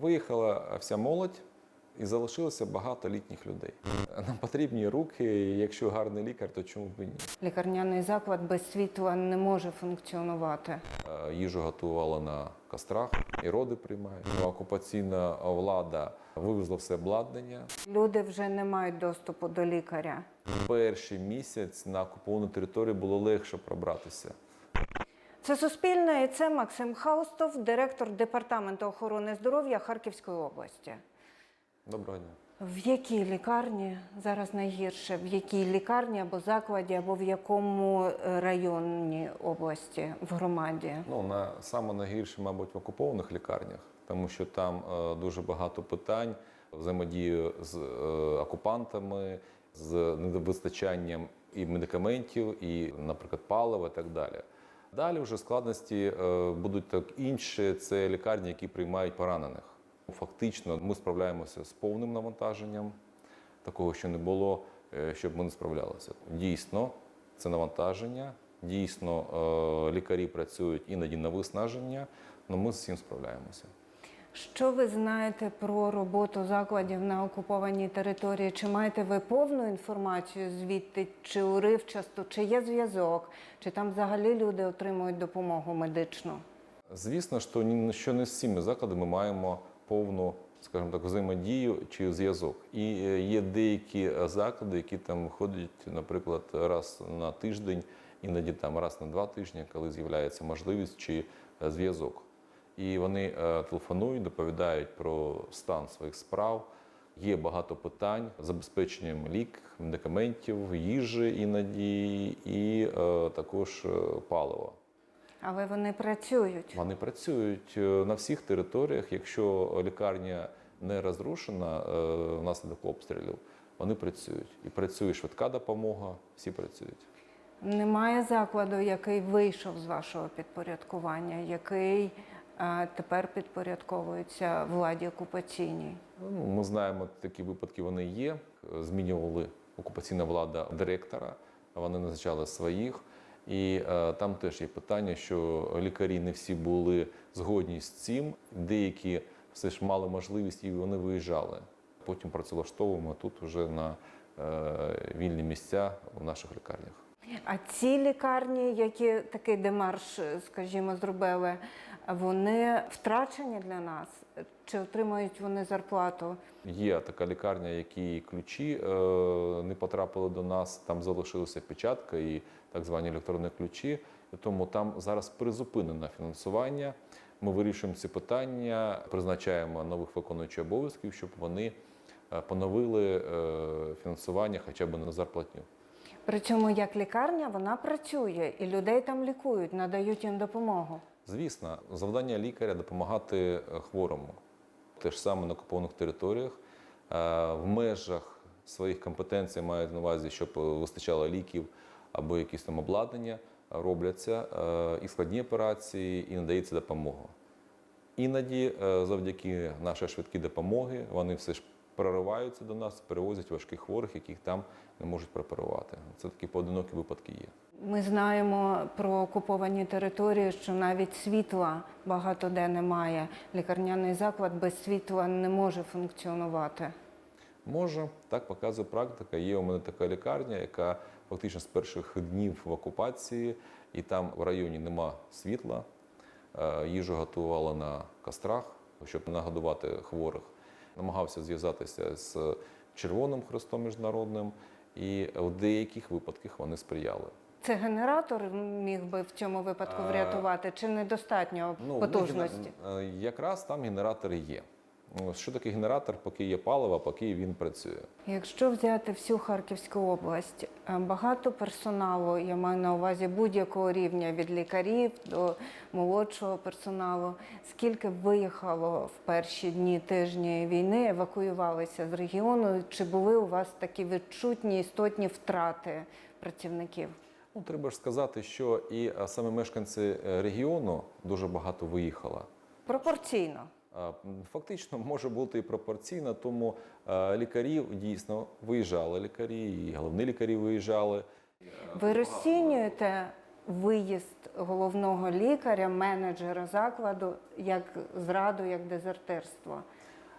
Виїхала вся молодь і залишилося багато літніх людей. Нам потрібні руки, і якщо гарний лікар, то чому б і ні? Лікарняний заклад без світла не може функціонувати. Е, Їжу готували на кострах, і роди приймають. Окупаційна влада вивезла все обладнання. Люди вже не мають доступу до лікаря. Перший місяць на окуповану територію було легше пробратися. Це Суспільне і це Максим Хаустов, директор департаменту охорони здоров'я Харківської області. Доброго дня. В якій лікарні зараз найгірше? В якій лікарні або закладі, або в якому е, районі області в громаді? Ну, на саме найгірше, мабуть, в окупованих лікарнях, тому що там е, дуже багато питань взаємодії з е, окупантами, з недовистачанням і медикаментів, і, наприклад, палива і так далі. Далі вже складності е, будуть так інші. Це лікарні, які приймають поранених. Фактично, ми справляємося з повним навантаженням. Такого ще не було, е, щоб ми не справлялися. Дійсно, це навантаження. Дійсно, е, лікарі працюють іноді на виснаження, але ми з цим справляємося. Що ви знаєте про роботу закладів на окупованій території? Чи маєте ви повну інформацію звідти, чи уривчасту, чи є зв'язок, чи там взагалі люди отримують допомогу медичну? Звісно, що не з цими закладами маємо повну, скажімо так, взаємодію чи зв'язок. І е, є деякі заклади, які там ходять, наприклад, раз на тиждень, іноді там раз на два тижні, коли з'являється можливість чи е, зв'язок. І вони е, телефонують, доповідають про стан своїх справ. Є багато питань з забезпеченням лік, медикаментів, їжі іноді, і е, також е, палива. Але вони працюють. Вони працюють е, на всіх територіях. Якщо лікарня не розрушена е, внаслідок обстрілів, вони працюють. І працює швидка допомога, всі працюють. Немає закладу, який вийшов з вашого підпорядкування, який тепер підпорядковується владі окупаційній. Ну, ми знаємо, такі випадки вони є. Змінювали окупаційна влада директора, вони назначали своїх. І е, там теж є питання, що лікарі не всі були згодні з цим. Деякі все ж мали можливість і вони виїжджали. Потім працевлаштовуємо тут вже на е, вільні місця в наших лікарнях. А ці лікарні, які такий демарш, скажімо, зробили, вони втрачені для нас? Чи отримують вони зарплату? Є така лікарня, які ключі е, не потрапили до нас, там залишилася печатка і так звані електронні ключі. Тому там зараз призупинено фінансування. Ми вирішуємо ці питання, призначаємо нових виконуючих обов'язків, щоб вони е, поновили е, фінансування хоча б на зарплатню. При цьому як лікарня вона працює і людей там лікують, надають їм допомогу. Звісно, завдання лікаря допомагати е, хворому. Те ж саме на окупованих територіях. Е, В межах своїх компетенцій мають на увазі, щоб вистачало ліків або якісь там обладнання, робляться е, і складні операції, і надається допомога. Іноді, е, завдяки нашій швидкій допомоги, вони все ж прориваються до нас, перевозять важких хворих, яких там не можуть прооперувати. Це такі поодинокі випадки є. Ми знаємо про окуповані території, що навіть світла багато де немає. Лікарняний заклад без світла не може функціонувати. Може, так показує практика. Є у мене така лікарня, яка фактично з перших днів в окупації, і там в районі нема світла. Е, Їжу готували на кострах, щоб нагодувати хворих. Намагався зв'язатися з Червоним Хрестом міжнародним, і в деяких випадках вони сприяли. Це генератор міг би в цьому випадку врятувати, чи недостатньо Ну, потужності? ну, е, якраз там генератори є. Що таке генератор, поки є паливо, поки він працює? Якщо взяти всю Харківську область, е, багато персоналу, я маю на увазі будь-якого рівня від лікарів до молодшого персоналу, скільки виїхало в перші дні тижні війни, евакуювалися з регіону? Чи були у вас такі відчутні істотні втрати працівників? Ну, треба ж сказати, що і е, саме мешканці е, регіону дуже багато виїхало. Пропорційно. Фактично може бути і пропорційно, тому е, лікарів дійсно виїжджали лікарі, і головні лікарі виїжджали. Ви розцінюєте виїзд головного лікаря, менеджера закладу, як зраду, як дезертирство?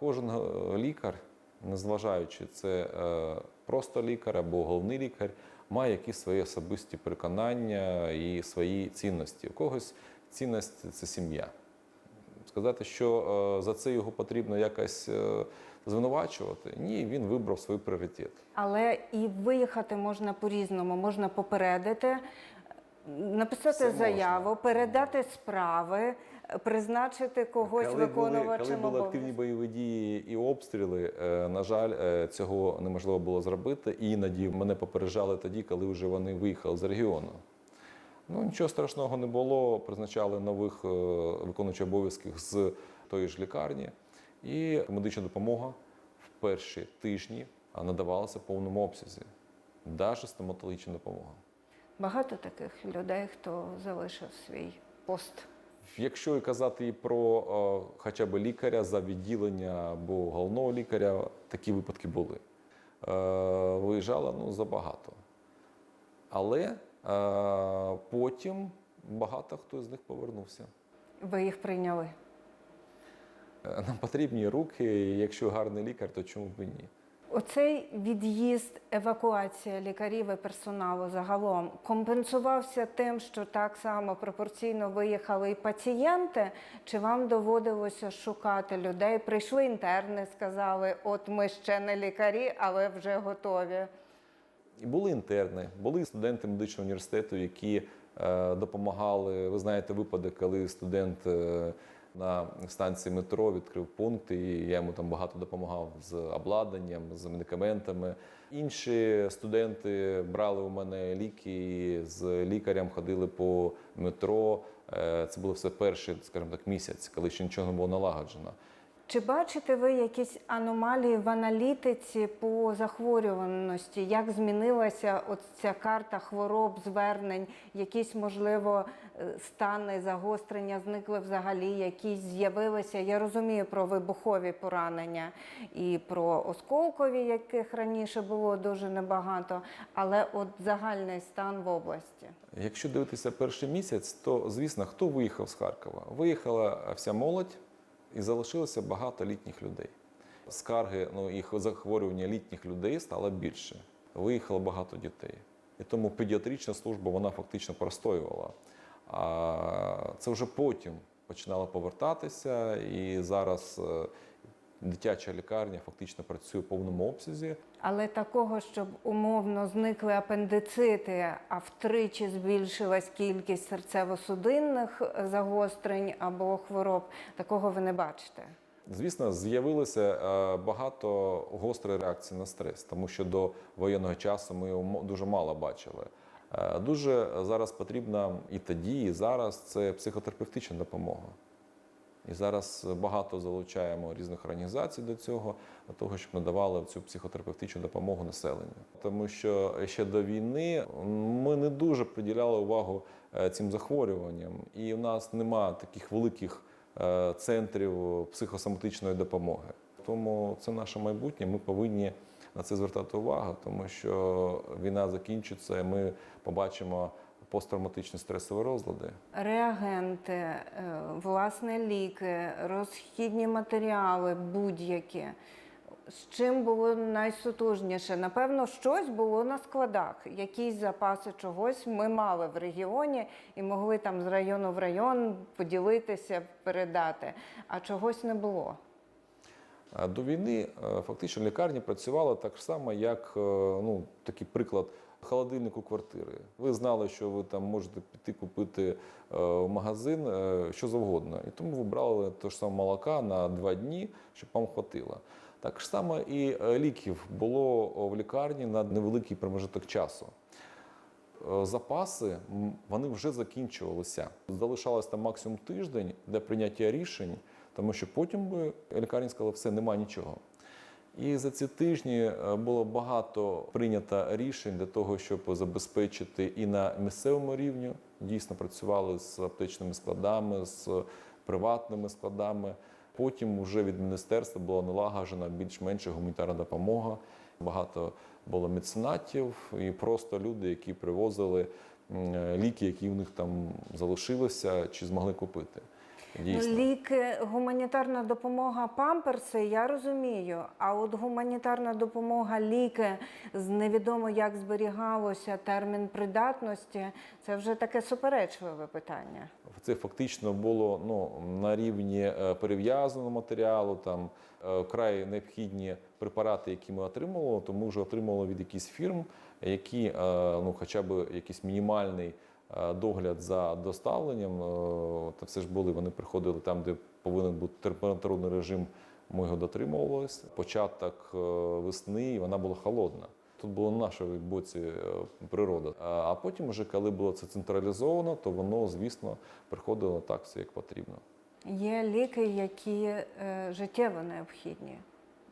Кожен е, лікар, незважаючи це е, просто лікар або головний лікар, має якісь свої особисті переконання і свої цінності. У когось цінність це сім'я. Сказати, що е, за це його потрібно якось е, звинувачувати, ні, він вибрав свій пріоритет. Але і виїхати можна по-різному. Можна попередити, написати Все можна. заяву, передати справи, призначити когось коли були, коли були активні бойові дії і обстріли, е, на жаль, е, цього неможливо було зробити. І іноді мене попереджали тоді, коли вже вони виїхали з регіону. Ну нічого страшного не було. Призначали нових е, виконуючих обов'язків з тої ж лікарні, і медична допомога в перші тижні надавалася в повному обсязі, навіть стоматологічна допомога. Багато таких людей, хто залишив свій пост. Якщо і казати і про е, хоча б лікаря за відділення або головного лікаря, такі випадки були. Е, виїжджала ну, забагато. Але е, потім багато хто з них повернувся. Ви їх прийняли. Нам потрібні руки, і якщо гарний лікар, то чому б і ні? Оцей від'їзд, евакуація лікарів і персоналу загалом компенсувався тим, що так само пропорційно виїхали і пацієнти. Чи вам доводилося шукати людей? Прийшли інтерни, сказали: от ми ще не лікарі, але вже готові. Були інтерни, були студенти медичного університету, які е, допомагали. Ви знаєте випадок, коли студент е, на станції метро відкрив пункт, і я йому там багато допомагав з обладнанням, з медикаментами. Інші студенти брали у мене ліки і з лікарем ходили по метро. Е, Це було все перший, скажімо так, місяць, коли ще нічого не було налагоджено. Чи бачите ви якісь аномалії в аналітиці по захворюваності? Як змінилася ця карта хвороб, звернень, якісь, можливо, е, стани загострення зникли взагалі, якісь з'явилися? Я розумію про вибухові поранення і про осколкові, яких раніше було дуже небагато, але от загальний стан в області. Якщо дивитися перший місяць, то звісно, хто виїхав з Харкова? Виїхала вся молодь і залишилося багато літніх людей. Скарги, ну їх захворювання літніх людей стало більше. Виїхало багато дітей. І тому педіатрична служба вона фактично простоювала. А це вже потім починало повертатися, і зараз е, дитяча лікарня фактично працює в повному обсязі. Але такого, щоб умовно зникли апендицити, а втричі збільшилась кількість серцево-судинних загострень або хвороб, такого ви не бачите. Звісно, з'явилося е, багато гострої реакції на стрес, тому що до воєнного часу ми його дуже мало бачили. Е, Дуже зараз потрібна і тоді, і зараз це психотерапевтична допомога. І зараз багато залучаємо різних організацій до цього, для того, щоб надавали цю психотерапевтичну допомогу населенню. Тому що ще до війни ми не дуже приділяли увагу е, цим захворюванням, і у нас нема таких великих е, центрів психосоматичної допомоги. Тому це наше майбутнє. Ми повинні на це звертати увагу, тому що війна закінчиться, і ми побачимо посттравматичні стресові розлади. Реагенти, е, власне, ліки, розхідні матеріали будь-які. З чим було найсутужніше? Напевно, щось було на складах. Якісь запаси чогось ми мали в регіоні і могли там з району в район поділитися, передати, а чогось не було. До війни е, фактично лікарні працювали так само, як е, ну, такий приклад холодильнику квартири. Ви знали, що ви там можете піти купити е, в магазин е, що завгодно. І тому ви брали те ж саме молока на два дні, щоб вам хватило. Так само і е, ліків було в лікарні на невеликий промежуток часу. Запаси вони вже закінчувалися. Залишалось там максимум тиждень для прийняття рішень, тому що потім би лікарні сказали, все, немає нічого. І за ці тижні е, було багато прийнято рішень для того, щоб забезпечити і на місцевому рівні дійсно працювали з аптечними складами, з приватними складами. Потім вже від міністерства була налагоджена більш-менш гуманітарна допомога. Багато було меценатів і просто люди, які привозили е, ліки, які у них там залишилися, чи змогли купити. Дійсно. Ну, ліки, гуманітарна допомога, памперси, я розумію. А от гуманітарна допомога, ліки з невідомо як зберігалося термін придатності, це вже таке суперечливе питання. Це фактично було ну, на рівні е, перев'язаного матеріалу, там е, вкрай необхідні препарати, які ми отримували, то ми вже отримували від якихось фірм, які е, ну, хоча б якийсь мінімальний догляд за доставленням. е, Та все ж були, вони приходили там, де повинен бути температурний режим. Ми його дотримувалися. Початок е, весни, вона була холодна. Тут було на нашій боці е, природа. А потім, вже коли було це централізовано, то воно, звісно, приходило так все як потрібно. Є ліки, які е, життєво необхідні,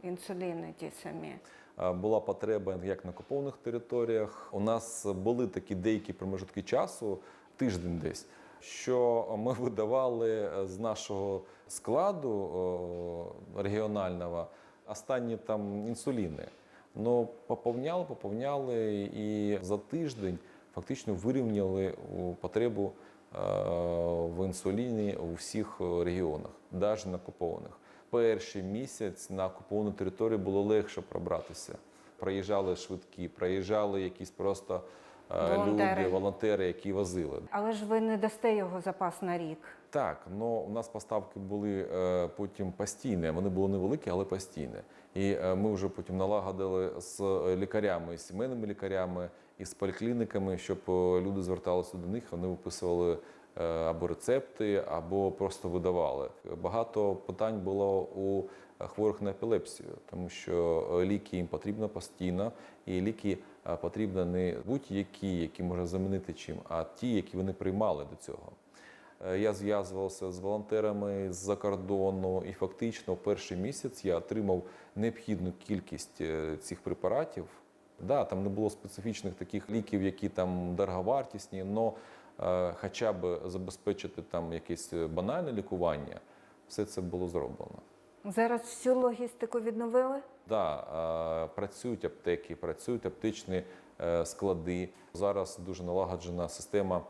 інсуліни ті самі. Була потреба як на окупованих територіях. У нас були такі деякі промежутки часу, тиждень десь, що ми видавали з нашого складу регіонального останні там інсуліни. Ну, поповняли, поповняли, і за тиждень фактично вирівняли потребу е, в інсуліні у всіх регіонах, навіть на окупованих. Перший місяць на окуповану територію було легше пробратися. Проїжджали швидкі, проїжджали якісь просто е, Волонтери. люди, волонтери, які возили. Але ж ви не дасте його запас на рік. Так, ну у нас поставки були е, потім постійні. Вони були невеликі, але постійні. І е, ми вже потім налагодили з лікарями, з сімейними лікарями і з поліклініками, щоб е, люди зверталися до них, вони виписували або рецепти, або просто видавали. Багато питань було у хворих на епілепсію, тому що е, ліки їм потрібно постійно, і ліки е, потрібно не будь-які, які можна замінити чим, а ті, які вони приймали до цього. Е, Я зв'язувався з волонтерами з-за кордону, і фактично перший місяць я отримав необхідну кількість е, цих препаратів. Да, там не було специфічних таких ліків, які там дороговартісні, але хоча б забезпечити там якесь банальне лікування, все це було зроблено. Зараз всю логістику відновили? Да, е, працюють аптеки, працюють аптечні е, склади. Зараз дуже налагоджена система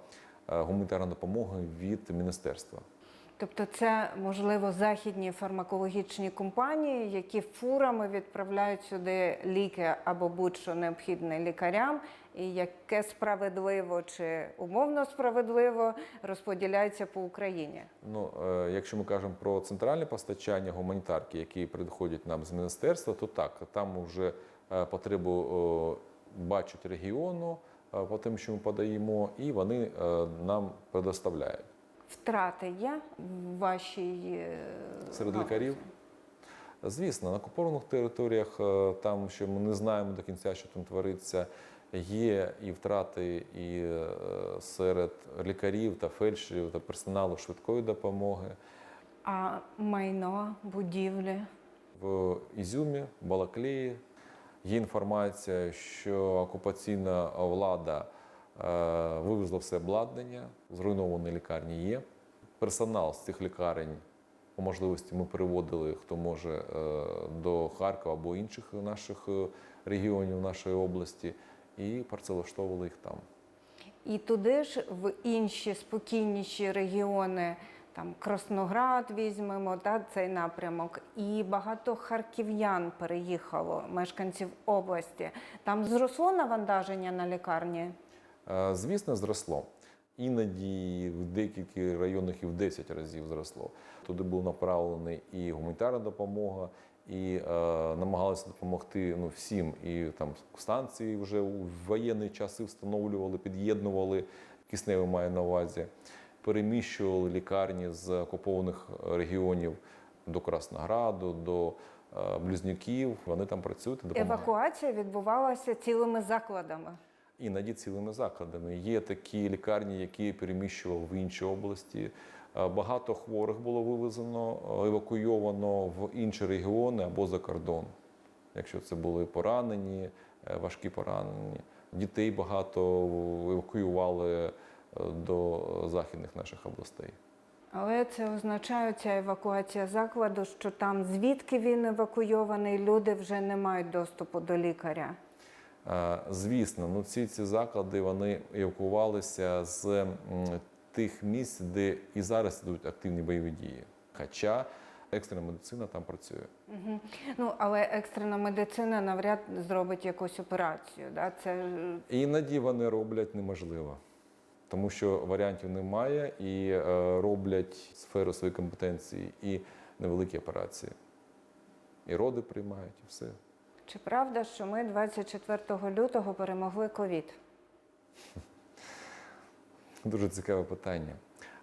е, гуманітарної допомоги від міністерства. Тобто це, можливо, західні фармакологічні компанії, які фурами відправляють сюди ліки або будь-що необхідне лікарям, і яке справедливо чи умовно справедливо розподіляється по Україні. Ну, е, якщо ми кажемо про центральне постачання гуманітарки, які приходять нам з міністерства, то так, там вже е, потребу бачать регіону е, по тим, що ми подаємо, і вони нам предоставляють. Втрати є в вашій е, Серед галузі? лікарів? Звісно, на окупованих територіях, е, там, що ми не знаємо до кінця, що там твориться, є і втрати і е, серед лікарів та фельдшерів та персоналу швидкої допомоги. А майно, будівлі. В Ізюмі, Балаклеї є інформація, що окупаційна влада е, вивезла все обладнання, зруйновані лікарні є. Персонал з цих лікарень по можливості ми переводили, хто може, е, до Харкова або інших наших е, регіонів нашої області, і працевлаштовували їх там. І туди ж в інші спокійніші регіони, там Красноград візьмемо, та, цей напрямок. І багато харків'ян переїхало, мешканців області. Там зросло навантаження на лікарні. Е, Звісно, зросло. Іноді в деяких районах і в 10 разів зросло. Туди був направлений і гуманітарна допомога, і е, намагалися допомогти ну, всім. І там станції вже у воєнні часи встановлювали, під'єднували, кисневі маю на увазі, переміщували лікарні з окупованих регіонів до Краснограду, до е, Близнюків. Вони там працюють допомагають. Евакуація відбувалася цілими закладами. Іноді цілими закладами. Є такі лікарні, які переміщували в інші області. Е, Багато хворих було вивезено, евакуйовано в інші регіони або за кордон. Якщо це були поранені, е, важкі поранені. Дітей багато евакуювали е, до західних наших областей. Але це означає ця евакуація закладу, що там, звідки він евакуйований, люди вже не мають доступу до лікаря. Е, Звісно, ну ці, ці заклади вони евакувалися з тих місць, де і зараз йдуть активні бойові дії. Хоча екстрена медицина там працює. Мгм. Ну, але екстрена медицина навряд зробить якусь операцію. Да? Це іноді вони роблять неможливо, тому що варіантів немає і е, роблять сферу своєї компетенції і невеликі операції. І роди приймають, і все. Чи правда, що ми 24 лютого перемогли ковід? Дуже цікаве питання.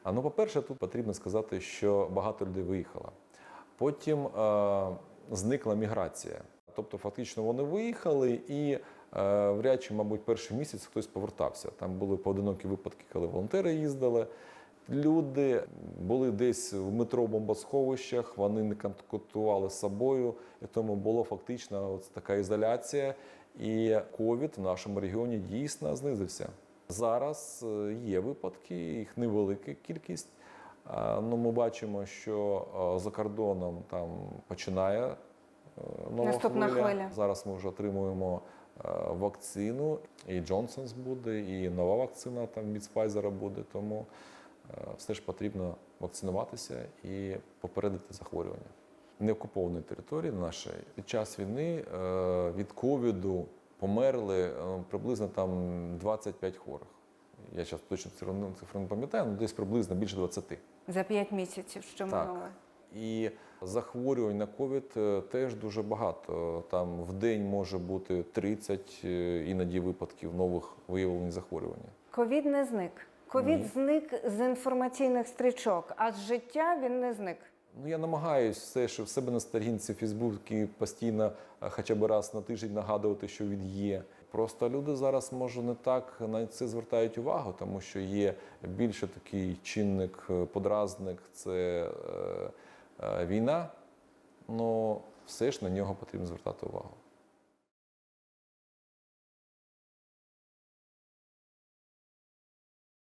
А ну, по-перше, тут потрібно сказати, що багато людей виїхало. Потім е, зникла міграція. Тобто, фактично, вони виїхали і е, вряд мабуть, перший місяць хтось повертався. Там були поодинокі випадки, коли волонтери їздили. Люди були десь в метро бомбосховищах, вони не контактували з собою, і тому була фактично така ізоляція. І ковід в нашому регіоні дійсно знизився. Зараз е, є випадки, їх невелика кількість. Ну, ми бачимо, що е, за кордоном там починає е, нова Наступна хвиля. Зараз ми вже отримуємо вакцину, і Джонсонс буде, і нова вакцина там від Pfizer буде. Тому все ж потрібно вакцинуватися і попередити захворювання. Неокупованій території нашої під час війни е, від ковіду померли е, приблизно там 25 хворих. Я зараз точно цифру не- цифру не пам'ятаю, але десь приблизно більше 20. За 5 місяців, що Так. минуло. І захворювань на ковід е, теж дуже багато. Там в день може бути 30 е, іноді випадків нових виявлень захворювання. Ковід не зник. Ковід зник з інформаційних стрічок, а з життя він не зник. Ну я намагаюсь все, що в себе на сторінці Фейсбуці постійно е, хоча б раз на тиждень нагадувати, що він є. Просто люди зараз може не так на це звертають увагу, тому що є більше такий чинник, е, подразник це е, е, війна. Ну все ж на нього потрібно звертати увагу.